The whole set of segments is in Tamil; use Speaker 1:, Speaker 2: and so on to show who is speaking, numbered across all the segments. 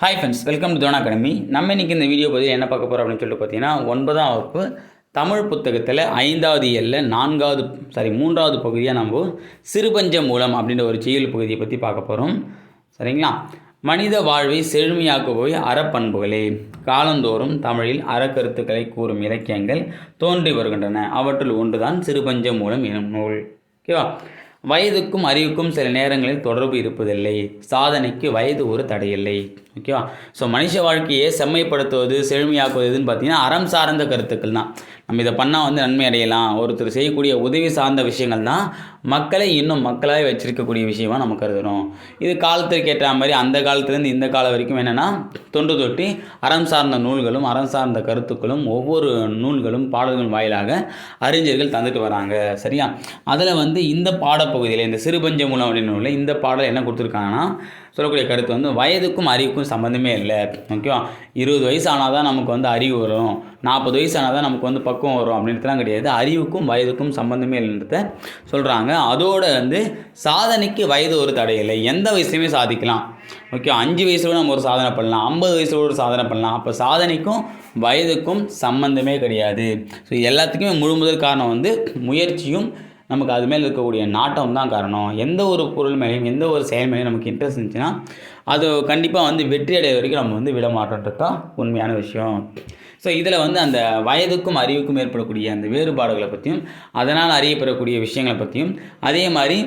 Speaker 1: Hi friends welcome to Dhona academy நம்ம இன்னைக்கு இந்த வீடியோ பதிவு என்ன பார்க்க போகிறோம் அப்படின்னு சொல்லிட்டு பார்த்தீங்கன்னா ஒன்பதாம் வகுப்பு தமிழ் புத்தகத்தில் ஐந்தாவது எல்ல நான்காவது சாரி மூன்றாவது பகுதியாக நம்ம சிறுபஞ்ச மூலம் அப்படின்ற ஒரு செயல் பகுதியை பற்றி பார்க்க போகிறோம் சரிங்களா? மனித வாழ்வை செழுமையாக்குபவை அறப்பண்புகளே. காலந்தோறும் தமிழில் அறக்கருத்துக்களை கூறும் இலக்கியங்கள் தோன்றி வருகின்றன. அவற்றுள் ஒன்றுதான் சிறுபஞ்ச மூலம் எனும் நூல். ஓகேவா? வயதுக்கும் அறிவுக்கும் சில நேரங்களில் தொடர்பு இருப்பதில்லை. சாதனைக்கு வயது ஒரு தடையில்லை. ஓகேவா? ஸோ மனுஷ வாழ்க்கையை செம்மைப்படுத்துவது செழுமையாக்குவது எதுன்னு பார்த்தீங்கன்னா அறம் சார்ந்த கருத்துக்கள் தான். நம்ம இதை பண்ணால் வந்து நன்மை அடையலாம். ஒருத்தர் செய்யக்கூடிய உதவி சார்ந்த விஷயங்கள் தான் மக்களை இன்னும் மக்களாக வச்சிருக்கக்கூடிய விஷயமா நம்ம கருதுகிறோம் இது காலத்திற்கு ஏற்ற மாதிரி அந்த காலத்துலேருந்து இந்த காலம் வரைக்கும் என்னென்னா தொன்று தொட்டி அறம் சார்ந்த நூல்களும் அறம் சார்ந்த கருத்துக்களும் ஒவ்வொரு நூல்களும் பாடல்கள் வாயிலாக அறிஞர்கள் தந்துட்டு வராங்க. சரியா? அதில் வந்து இந்த பாடப்பகுதியில் இந்த சிறுபஞ்ச மூலம் அப்படின்னு நூலில் இந்த பாடல் என்ன கொடுத்துருக்காங்கன்னா சொல்லக்கூடிய கருத்து வந்து வயதுக்கும் அறிவுக்கும் சம்மந்தமே இல்லை. ஓகேவா? இருபது வயசு ஆனால் தான் நமக்கு வந்து அறிவு வரும். நாற்பது வயசு ஆனால் தான் நமக்கு வந்து பக்குவம் வரும் அப்படின்றதுலாம் கிடையாது. அறிவுக்கும் வயதுக்கும் சம்மந்தமே இல்லைன்றத சொல்கிறாங்க அதோட வந்து சாதனைக்கு வயது ஒரு தடையில்லை எந்த வயசுலையுமே சாதிக்கலாம். ஓகே அஞ்சு வயசுல நம்ம ஒரு சாதனை பண்ணலாம். ஐம்பது வயசுல ஒரு சாதனை பண்ணலாம். அப்போ சாதனைக்கும் வயதுக்கும் சம்மந்தமே கிடையாது. ஸோ எல்லாத்துக்குமே முழு முதல் காரணம் வந்து முயற்சியும் நமக்கு அது மேலே இருக்கக்கூடிய நாட்டம் தான் காரணம். எந்த ஒரு பொருள் மேலேயும் எந்த ஒரு செயல் மேலேயும் நமக்கு இன்ட்ரெஸ்ட் இருந்துச்சுன்னா அது கண்டிப்பாக வந்து வெற்றி அடைய வரைக்கும் நம்ம வந்து விட மாட்டோன்றது தான் உண்மையான விஷயம். ஸோ இதில் வந்து அந்த வயதுக்கும் அறிவுக்கும் ஏற்படக்கூடிய அந்த வேறுபாடுகளை பற்றியும் அதனால் அறியப்படக்கூடிய விஷயங்களை பற்றியும் அதே மாதிரி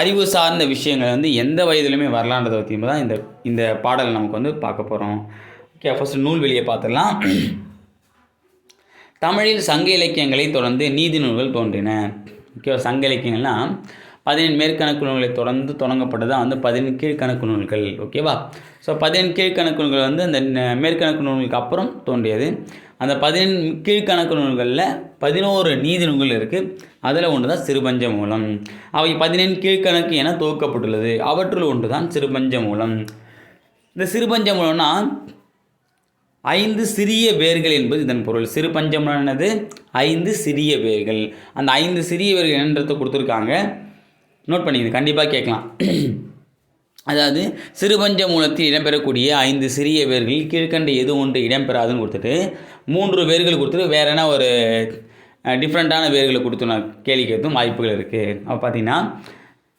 Speaker 1: அறிவு சார்ந்த விஷயங்கள் வந்து எந்த வயதிலுமே வரலான்றதை பற்றியும் தான் இந்த இந்த பாடலை நமக்கு வந்து பார்க்க போகிறோம் ஓகே ஃபஸ்ட்டு நூல் வெளியே பார்த்துடலாம். தமிழில் சங்க இலக்கியங்களை தொடர்ந்து நீதி நூல்கள் தோன்றின. ஓகேவா சங்க இலக்கியங்கள்லாம் பதினேழு மேற்கணக்கு நூல்களை தொடர்ந்து தொடங்கப்பட்டதான் வந்து பதினேழு கீழ்கணக்கு நூல்கள். ஓகேவா ஸோ பதினெண் கீழ்கணக்கு நூல்கள் வந்து அந்த மேற்கணக்கு நூல்களுக்கு அப்புறம் தோன்றியது. அந்த பதினெண் கீழ்கணக்கு நூல்களில் பதினோரு நீதி நூல்கள் இருக்குது அதில் ஒன்று தான் சிறுபஞ்ச மூலம். அவை பதினெண் கீழ்கணக்கு என துவக்கப்பட்டுள்ளது அவற்றுள் ஒன்று தான் சிறுபஞ்ச மூலம். இந்த சிறுபஞ்ச மூலம்னா ஐந்து சிறிய வேர்கள் என்பது இதன் பொருள். சிறு பஞ்சம்னா என்னது? ஐந்து சிறிய வேர்கள். அந்த ஐந்து சிறிய வேர்கள் என்னன்றதை கொடுத்துருக்காங்க. நோட் பண்ணிக்கணும் கண்டிப்பாக கேட்கலாம். அதாவது சிறுபஞ்ச மூலத்தில் இடம்பெறக்கூடிய ஐந்து சிறிய வேர்கள் கீழ்க்கண்ட எது ஒன்று இடம்பெறாதுன்னு கொடுத்துட்டு மூன்று வேர்கள் கொடுத்துட்டு வேற என்ன ஒரு டிஃப்ரெண்ட்டான வேர்களை கொடுத்து நான் கேள்வி கேட்கும் வாய்ப்புகள் இருக்குது அப்போ பார்த்தீங்கன்னா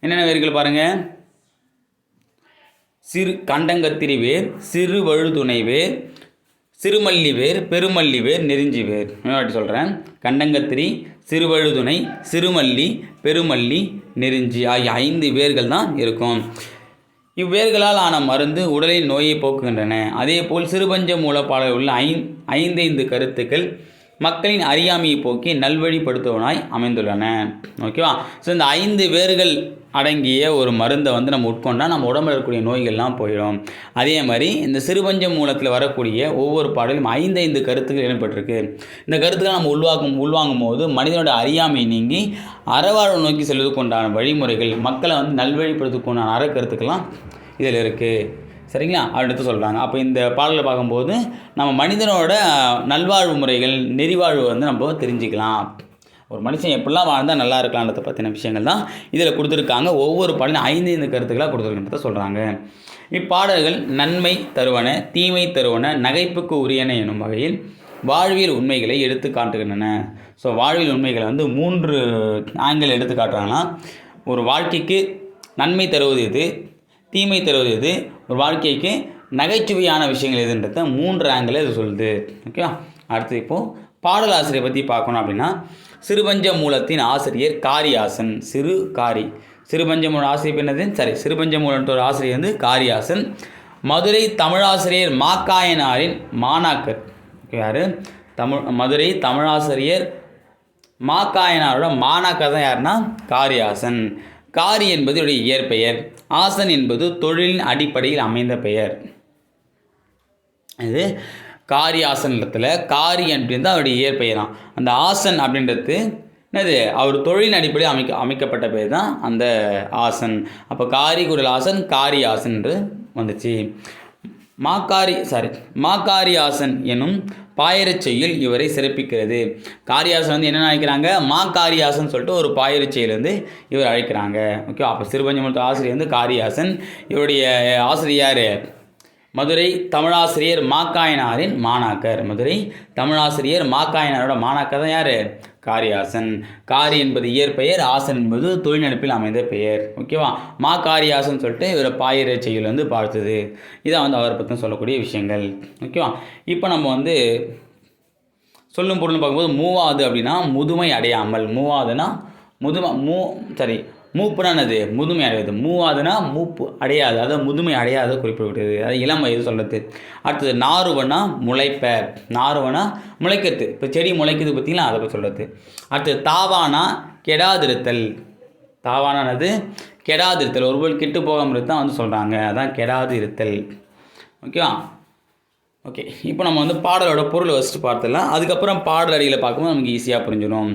Speaker 1: என்னென்ன வேர்கள் பாருங்கள் சிறு கண்டங்கத்திரி வேர் சிறு வழுதுணை வேர் சிறுமல்லி வேர் பெருமல்லி வேர் நெருஞ்சி வேர். இன்னொரு சொல்கிறேன் கண்டங்கத்திரி சிறுவழுதுணை சிறுமல்லி பெருமல்லி நெருஞ்சி ஆகிய ஐந்து வேர்கள் தான் இருக்கும். இவ்வேர்களால் ஆன மருந்து உடலின் நோயை போக்குகின்றன. அதேபோல் சிறுபஞ்ச மூலப்பாடலில் உள்ள ஐந் ஐந்தைந்து கருத்துக்கள் மக்களின் அறியாமையை போக்கி நல்வழிப்படுத்துவனாய் அமைந்துள்ளன. ஓகேவா ஸோ இந்த ஐந்து வேர்கள் அடங்கிய ஒரு மருந்தை வந்து நம்ம உட்கொண்டால் நம்ம உடம்புல இருக்கக்கூடிய நோய்கள்லாம் போயிடும். அதே மாதிரி இந்த சிறுபஞ்சம் மூலத்தில் வரக்கூடிய ஒவ்வொரு பாடலும் ஐந்தைந்து கருத்துக்கள் இடம்பெற்றிருக்கு. இந்த கருத்துக்களை நம்ம உள்வாக்கும் உள்வாங்கும் போது மனிதனோட அறியாமை நீங்கி அறவாழ்வு நோக்கி செல்வதற்குண்டான வழிமுறைகள் மக்களை வந்து நல்வழிப்படுத்துக்குண்டான அற அறக்கருத்துக்கள்லாம் இதில் இருக்குது சரிங்களா? அப்படின்னு சொல்கிறாங்க அப்போ இந்த பாடலை பார்க்கும்போது நம்ம மனிதனோட நல்வாழ்வு முறைகள் நெறிவாழ்வு வந்து நம்ம தெரிஞ்சுக்கலாம். ஒரு மனுஷன் எப்படிலாம் வாழ்ந்தால் நல்லா இருக்கலான்றத பற்றின விஷயங்கள் தான் இதில் கொடுத்துருக்காங்க. ஒவ்வொரு பாடலும் ஐந்து ஐந்து கருத்துக்களாக கொடுத்துருக்கின்றத சொல்கிறாங்க இப்பாடல்கள் நன்மை தருவன தீமை தருவன நகைப்புக்கு உரியன எனும் வகையில் வாழ்வியல் உண்மைகளை எடுத்து காட்டுகின்றன. ஸோ வாழ்வியல் உண்மைகளை வந்து மூன்று ஆங்கிள் எடுத்து காட்டுறாங்கன்னா ஒரு வாழ்க்கைக்கு நன்மை தருவது எது? தீமை தருவது எது? ஒரு வாழ்க்கைக்கு நகைச்சுவையான விஷயங்கள் எதுன்றத மூன்று ஆங்கிள் இது சொல்லுது. ஓகேவா அடுத்து இப்போது பாடல் ஆசிரியர் பற்றி பார்க்கணும் அப்படின்னா சிறுபஞ்ச மூலத்தின் ஆசிரியர் காரியாசன் சிறு காரி. சிறுபஞ்ச மூல ஆசிரியர் என்னது? சரி சிறுபஞ்ச மூலன்ற ஒரு ஆசிரியர் வந்து காரியாசன். மதுரை தமிழாசிரியர் மாக்காயனாரின் மாணாக்கர். யார்? தமிழ் மதுரை தமிழாசிரியர் மாக்காயனாரோட மாணாக்கர் தான் யாருன்னா? காரியாசன். காரி என்பது இவருடைய இயற்பெயர். ஆசன் என்பது தொழிலின் அடிப்படையில் அமைந்த பெயர். இது காரி ஆசனத்தில் காரி அப்படின்றது அவருடைய இயற்பெயராம். அந்த ஆசன் அப்படின்றது என்னது? அவர் தொழிலின் அடிப்படையில் அமைக்க அமைக்கப்பட்ட பேர் தான் அந்த ஆசன். அப்போ காரி குரல் ஆசன் காரி ஆசன் என்று வந்துச்சு. மாக்காரி சாரி மாக்காரியாசன் எனும் பாயிரச் இவரை சிறப்பிக்கிறது. காரியாசன் வந்து என்ன நினைக்கிறாங்க மா காரியாசன் சொல்லிட்டு ஒரு பாயிரச்செயல் வந்து இவர் அழைக்கிறாங்க. ஓகே அப்போ சிறுபஞ்சமூலத்து ஆசிரியர் வந்து காரியாசன். இவருடைய ஆசிரியர் மதுரை தமிழாசிரியர் மாக்காயனாரின் மாணாக்கர். மதுரை தமிழாசிரியர் மாக்காயனாரோட மாணாக்கர் தான் யார்? காரியாசன். காரி என்பது இயற்பெயர் ஆசன் என்பது தொழில்நுட்பில் அமைந்த பெயர். ஓகேவா மா காரியாசன் சொல்லிட்டு இவரை பாயிர செய்யுள் வந்து பார்த்தது. இதான் வந்து அவரை பற்றி சொல்லக்கூடிய விஷயங்கள். ஓகேவா இப்போ நம்ம வந்து சொல்லும் பொருள்னு பார்க்கும்போது மூவாது அப்படின்னா முதுமை அடையாமல். மூவாதுன்னா முதுமை மூ சரி மூப்புனானது முதுமை அடையாது மூவாதுனா மூப்பு அடையாது. அதாவது முதுமை அடையாத குறிப்பிடக்கூடியது அது இளம் வயது சொல்கிறது அடுத்தது நாறுவனா முளைப்ப. நாறுவனா முளைக்கிறது இப்போ செடி முளைக்குது பார்த்திங்களா? அதை பற்றி சொல்கிறது அடுத்தது தாவானா கெடாதிருத்தல். தாவானானது கெடாதிருத்தல். ஒரு பொருள் கெட்டு போகாமல் தான் வந்து சொல்கிறாங்க அதான் கெடாது இருத்தல் ஓகேவா? ஓகே. இப்போ நம்ம வந்து பாடலோட பொருள் ஃபஸ்ட்டு பார்த்துடலாம். அதுக்கப்புறம் பாடல் அடியில் பார்க்கும்போது நமக்கு ஈஸியாக புரிஞ்சிடும்.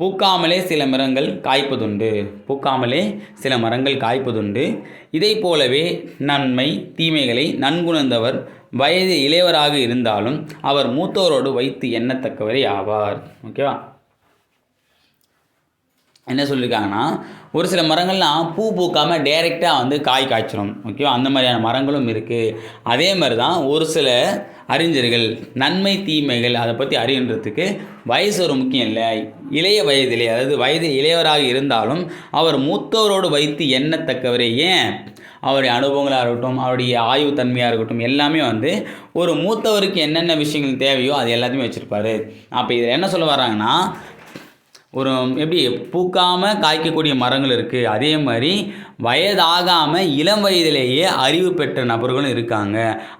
Speaker 1: பூக்காமலே சில மரங்கள் காய்ப்பதுண்டு. பூக்காமலே சில மரங்கள் காய்ப்பதுண்டு. இதை போலவே நன்மை தீமைகளை நன்குணர்ந்தவர் வயது இளையவராக இருந்தாலும் அவர் மூத்தோரோடு வைத்து எண்ணத்தக்கவரே ஆவார். ஓகேவா? என்ன சொல்லியிருக்காங்கன்னா ஒரு சில மரங்கள்லாம் பூ பூக்காமல் டைரெக்டாக வந்து காய் காய்ச்சிரும். ஓகேவா? அந்த மாதிரியான மரங்களும் இருக்குது அதே மாதிரி தான் ஒரு சில அறிஞர்கள் நன்மை தீமைகள் அதை பற்றி அறிகின்றதுக்கு வயசு ஒரு முக்கியம் இல்லை. இளைய வயதிலே அதாவது வயது இளையவராக இருந்தாலும் அவர் மூத்தவரோடு வைத்து எண்ணத்தக்கவரே. ஏன்? அவருடைய அனுபவங்களாக இருக்கட்டும் அவருடைய ஆய்வு தன்மையாக இருக்கட்டும் எல்லாமே வந்து ஒரு மூத்தவருக்கு என்னென்ன விஷயங்கள் தேவையோ அது எல்லாத்தையுமே வச்சுருப்பாரு. அப்போ இதில் என்ன சொல்ல வர்றாங்கன்னா ஒரு எப்படி பூக்காமல் காய்க்கக்கூடிய மரங்கள் இருக்குது அதே மாதிரி வயதாகாமல் இளம் வயதிலேயே அறிவு பெற்ற நபர்களும் இருக்காங்க.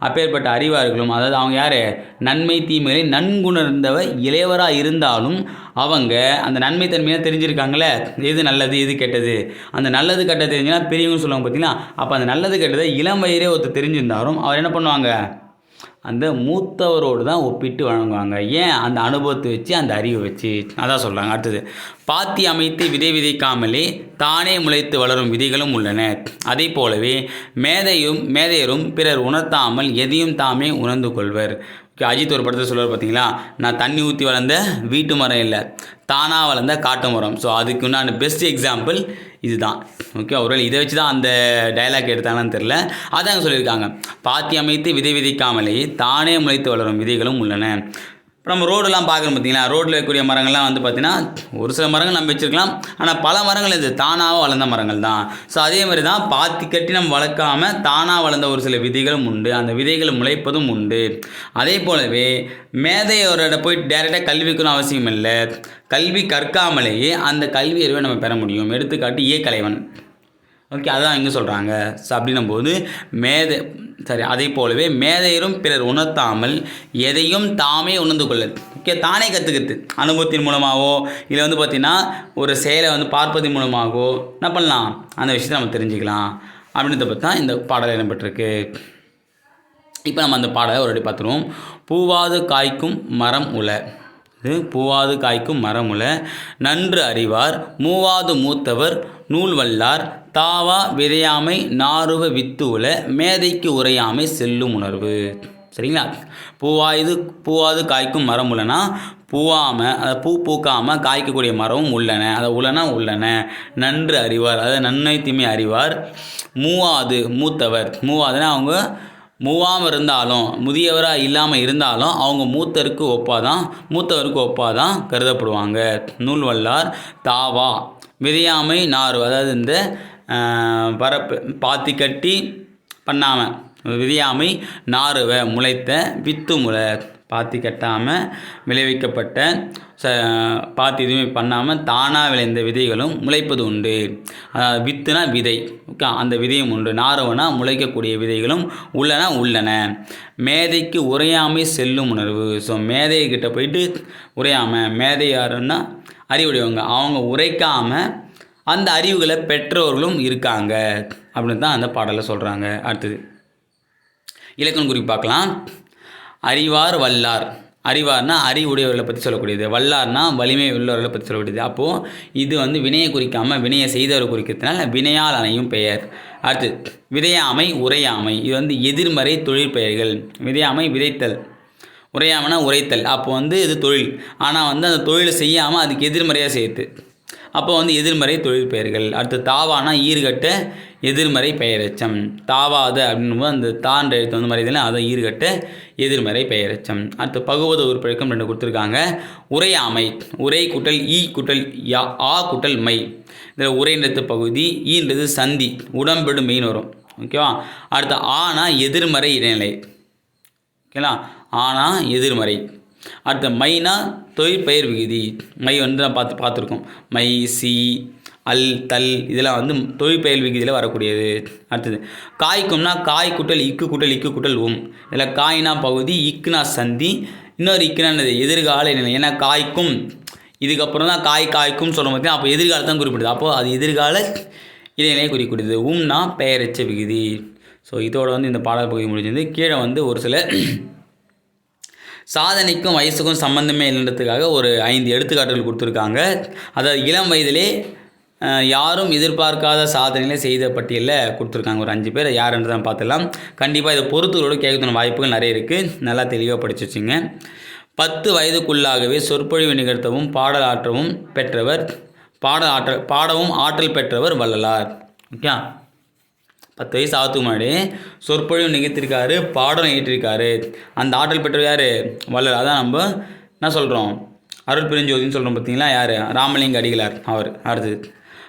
Speaker 1: அப்பேற்பட்ட அறிவார்களும் அதாவது அவங்க யார்? நன்மை தீமைகளை நன்குணர்ந்தவ இளையவராக இருந்தாலும் அவங்க அந்த நன்மை தன்மையாக தெரிஞ்சிருக்காங்களே எது நல்லது எது கெட்டது? அந்த நல்லது கெட்டது தெரிஞ்சுன்னா பெரியவங்க சொல்லுவாங்க பார்த்தீங்களா அப்போ அந்த நல்லது கெட்டதை இளம் வயதே ஒருத்தர் தெரிஞ்சிருந்தாலும் அவர் என்ன பண்ணுவாங்க? அந்த மூத்தவரோடு தான் ஒப்பிட்டு வழங்குவாங்க. ஏன் அந்த அனுபவத்தை வச்சு அந்த அறிவை வச்சு? அதான் சொல்கிறாங்க அடுத்தது பாத்தி அமைத்து விதை விதைக்காமலே தானே முளைத்து வளரும் விதைகளும் உள்ளன. அதே போலவே மேதையும் மேதையரும் பிறர் உணர்த்தாமல் எதையும் தாமே உணர்ந்து கொள்வர். அஜித் ஒரு படத்தை சொல்லுவார் பார்த்தீங்களா நான் தண்ணி ஊற்றி வளர்ந்த வீட்டு மரம் இல்லை தானாக வளர்ந்த காட்டு மரம். ஸோ அதுக்கு உண்டான பெஸ்ட் எக்ஸாம்பிள் இதுதான். ஓகே ஒருவேளை இதை வச்சு தான் அந்த டயலாக் எடுத்தாங்கன்னு தெரில அதாங்க சொல்லியிருக்காங்க. பாத்தி அமைத்து விதை விதைக்காமலே தானே முளைத்து வளரும் விதைகளும் உள்ளன. இப்போ நம்ம ரோடெல்லாம் பார்க்குறோம் பார்த்தீங்களா? ரோட்டில் இருக்கக்கூடிய மரங்கள்லாம் வந்து பார்த்திங்கன்னா ஒரு சில மரங்கள் நம்ம வச்சுருக்கலாம். ஆனால் பல மரங்கள் இது தானாக வளர்ந்த மரங்கள் தான். ஸோ அதே மாதிரி தான் பாத்தி கட்டி நம்ம வளர்க்காம தானாக வளர்ந்த ஒரு சில விதைகளும் உண்டு. அந்த விதைகள் முளைப்பதும் உண்டு. அதே போலவே மேதையோரோட போய் டேரெக்டாக கல்விக்குன்னு அவசியம் இல்லை. கல்வி கற்காமலேயே அந்த கல்வி அறிவை நம்ம பெற முடியும். எடுத்துக்காட்டு ஏ கலைவன். ஓகே அதான் இங்கே சொல்கிறாங்க ஸோ அப்படின்னும் போது மேதை சரி அதே போலவே மேதையரும் பிறர் உணர்த்தாமல் எதையும் தாமே உணர்ந்து கொள்ளல். ஓகே தானே கற்றுக்கிறது அனுபவத்தின் மூலமாகவோ இல்லை வந்து பார்த்திங்கன்னா ஒரு செயலை வந்து பார்ப்பதன் மூலமாகவோ என்ன பண்ணலாம்? அந்த விஷயத்தை நம்ம தெரிஞ்சுக்கலாம். அப்படின்றத பற்றி தான் இந்த பாடல் இடம்பெற்றிருக்கு. இப்போ நம்ம அந்த பாடலை ஒரு அடி பார்த்துருவோம். பூவாது காய்க்கும் மரம் உல. பூவாது காய்க்கும் மரமுல. நன்று அறிவார். மூவாது மூத்தவர் நூல் வல்லார் தாவா விதையாமை நாருவ வித்து உல மேதைக்கு உரையாமை செல்லும் உணர்வு. சரிங்களா? பூவாயுது பூவாது காய்க்கும் மரம் உள்ளனா பூவாமல் அதை பூ பூக்காமல் காய்க்கக்கூடிய மரமும் உள்ளன. அதை உள்ளனா உள்ளன. நன்று அறிவார். அதாவது நன்மை தீமை அறிவார். மூவாது மூத்தவர். மூவாதுன்னா அவங்க மூவாமல் இருந்தாலும் முதியவராக இல்லாமல் இருந்தாலும் அவங்க மூத்தருக்கு ஒப்பாதான் மூத்தவருக்கு ஒப்பாதான் கருதப்படுவாங்க. நூல் வல்லார் தாவா விதையாமை நார் அதாவது இந்த பரப்பு பாத்தி கட்டி பண்ணாமல் விதையாமை நாறுவ முளைத்த வித்து முளை பாத்தி கட்டாமல் விளைவிக்கப்பட்ட ச பாத்தி எதுவுமே பண்ணாமல் தானாக விளைந்த விதைகளும் முளைப்பது உண்டு. வித்துனா விதை ஓகே அந்த விதையும் உண்டு. நாரவனா முளைக்கக்கூடிய விதைகளும் உள்ளன உள்ளன. மேதைக்கு உரையாமை செல்லும் உணர்வு. ஸோ மேதைகிட்ட போயிட்டு உரையாமல் மேதை யாருன்னா அறிவுடையவங்க. அவங்க உரைக்காமல் அந்த அறிவுகளை பெற்றவர்களும் இருக்காங்க. அப்படின்னு தான் அந்த பாடலில் சொல்கிறாங்க அடுத்தது இலக்கணம் குறிப்பு பார்க்கலாம். அறிவார் வல்லார். அறிவார்னா அறிவுடையவர்களை பற்றி சொல்லக்கூடியது. வல்லார்னா வலிமை உள்ளவர்களை பற்றி சொல்லக்கூடியது. அப்போது இது வந்து வினையை குறிக்காமல் வினையை செய்தவர் குறிக்கிறதுனால வினையால் அணையும் பெயர். அடுத்து விதையாமை உரையாமை. இது வந்து எதிர்மறை தொழிற்பெயர்கள் விதையாமை விதைத்தல். உரையாமனா உரைத்தல். அப்போ வந்து இது தொழில். ஆனால் வந்து அந்த தொழிலை செய்யாமல் அதுக்கு எதிர்மறையாக சேர்த்து. அப்போ வந்து எதிர்மறை தொழில் பெயர்கள். அடுத்து தாவானா ஈர்கட்ட எதிர்மறை பெயரெச்சம். தாவாது அப்படின்னும் அந்த தான்ற எழுத்து வந்து மறைதல அதை ஈறுகட்ட எதிர்மறை பெயரெச்சம். அடுத்து பகுவத உறுப்பிழக்கம் ரெண்டு கொடுத்துருக்காங்க. உரை ஆமை உரை குட்டல் ஈ குட்டல் யா ஆ குட்டல் மை. இதில் உரைன்றது பகுதி ஈன்றது சந்தி உடம்பெடு மெயின் வரும். ஓகேவா? அடுத்து ஆனா எதிர்மறை இடைநிலை. ஓகேங்களா? ஆனா எதிர்மறை. அடுத்த மைனா தொழிற்பெயர் விகுதி. மை வந்து நான் பார்த்து பார்த்துருக்கோம். மை சி அல் தல் இதெல்லாம் வந்து தொழிற்பெயர் விகிதியில் வரக்கூடியது. அடுத்தது காய்க்கும்னா காய் குட்டல் இக்கு குட்டல் இக்கு குட்டல் உம். இதில் காய்னா பகுதி இக்குனா சந்தி இன்னொரு இக்குனா என்னது? எதிர்கால நிலை. ஏன்னா காய்க்கும் இதுக்கப்புறம் தான் காய் காய்க்கும் சொல்ல பார்த்தீங்கன்னா அப்போ எதிர்காலத்தான் குறிப்பிடுது. அப்போது அது எதிர்கால இடைநிலையை குறிப்பிடுது. உம்னா பெயரச்ச விகுதி. ஸோ இதோட வந்து இந்த பாடல் பகுதி முடிஞ்சது. கீழே வந்து ஒரு சில சாதனைக்கும் வயசுக்கும் சம்மந்தமே இல்லைன்றதுக்காக ஒரு ஐந்து எடுத்துக்காட்டுகள் கொடுத்துருக்காங்க. அதாவது இளம் வயதிலே யாரும் எதிர்பார்க்காத சாதனைகளை செய்த பட்டியலில் கொடுத்துருக்காங்க. ஒரு அஞ்சு பேர் யாருன்னு தான் பார்த்துலாம் கண்டிப்பாக இதை பொறுத்துகளோடு கேட்கணும் வாய்ப்புகள் நிறைய இருக்குது நல்லா தெளிவாக படிச்சு வச்சுங்க. பத்து வயதுக்குள்ளாகவே சொற்பொழிவு நிகழ்த்தவும் பாடல் ஆற்றவும் பெற்றவர் பாடல் ஆற்றல் பாடவும் ஆற்றல் பெற்றவர் வள்ளலார். ஓகே பத்து வயசு ஆகிறதுக்கு முன்னாடி சொற்பொழிவு நிகழ்த்திருக்காரு பாடம் நிகழ்த்திருக்காரு. அந்த ஆற்றல் பெற்றவர் யார்? வள்ளலார். அதான் நம்ம என்ன சொல்கிறோம் அருள் பெருஞ்சோதின்னு சொல்கிறோம் பார்த்தீங்களா யார்? ராமலிங்க அடிகளார். அவர். அடுத்தது.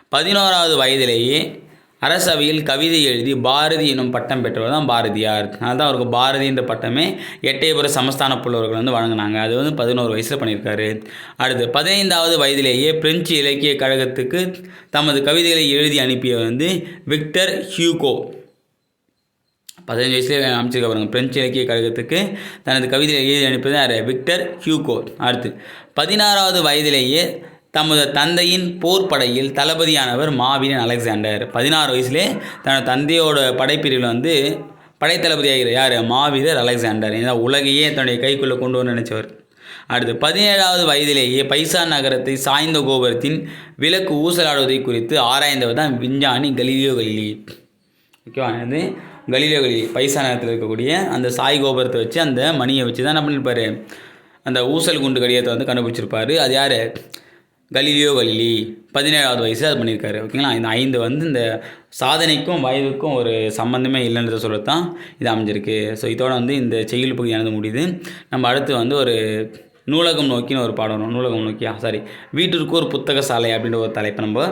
Speaker 1: பதினோராவது வயதிலேயே அரசவையில் கவிதை எழுதி பாரதி எனும் பட்டம் பெற்றவர் தான் பாரதியார். அதுதான் அவருக்கு பாரதி என்ற பட்டமே எட்டயபுர சமஸ்தான புலவர்கள் வந்து வழங்கினாங்க. அது வந்து பதினோரு வயசில் பண்ணியிருக்காரு. அடுத்து பதினைந்தாவது வயதிலேயே பிரெஞ்சு இலக்கிய கழகத்துக்கு தமது கவிதைகளை எழுதி அனுப்பியவர் வந்து விக்டர் ஹியூகோ. பதினஞ்சு வயசுல அமைச்சிருக்க பாருங்க. பிரெஞ்சு இலக்கிய கழகத்துக்கு தனது கவிதையை எழுதி அனுப்பியது யார்? Victor Hugo. அடுத்து பதினாறாவது வயதிலேயே தமது தந்தையின் போர்ப்படையில் தளபதியானவர் மாவீரன் அலெக்சாண்டர். பதினாறு வயசுலே தனது தந்தையோட படைப்பிரிவில் வந்து படைத்தளபதியாகிற யார்? மாவீரர் அலெக்சாண்டர். ஏன்னா உலகையே தன்னுடைய கைக்குள்ளே கொண்டு வந்து நினச்சவர். அடுத்து பதினேழாவது வயதிலேயே பைசா நகரத்தை சாய்ந்த கோபுரத்தின் விளக்கு ஊசலாடுவதை குறித்து ஆராய்ந்தவர் தான் விஞ்ஞானி கலீலியோ கலிலி. ஓகேவா? அது கலீலியோ கலிலி. பைசா நகரத்தில் இருக்கக்கூடிய அந்த சாய் கோபுரத்தை வச்சு அந்த மணியை வச்சு தான் என்ன பண்ணியிருப்பார் அந்த ஊசல் குண்டு கடியத்தை வந்து கண்டுபிடிச்சிருப்பாரு. அது யார்? கலீலியோ கலிலி பதினேழாவது வயசு அது பண்ணியிருக்காரு. ஓகேங்களா இந்த ஐந்து வந்து இந்த சாதனைக்கும் வயதுக்கும் ஒரு சம்மந்தமே இல்லைன்றத சொல்கிறது தான் இது அமைஞ்சிருக்கு. ஸோ இதோட வந்து இந்த செய்யுள் பகுதியானது முடியுது. நம்ம அடுத்து வந்து ஒரு நூலகம் நோக்கின்னு ஒரு பாடம் வரும். நூலகம் நோக்கியா? சாரி வீட்டிற்கு ஒரு புத்தக சாலை அப்படின்ற ஒரு தலைப்பை நம்ம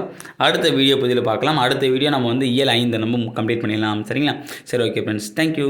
Speaker 1: அடுத்த வீடியோ பகுதியில் பார்க்கலாம். அடுத்த வீடியோ நம்ம வந்து இயல் ஐந்து நம்ம கம்ப்ளீட் பண்ணிடலாம். சரிங்களா? சரி ஓகே ஃப்ரெண்ட்ஸ் தேங்க்யூ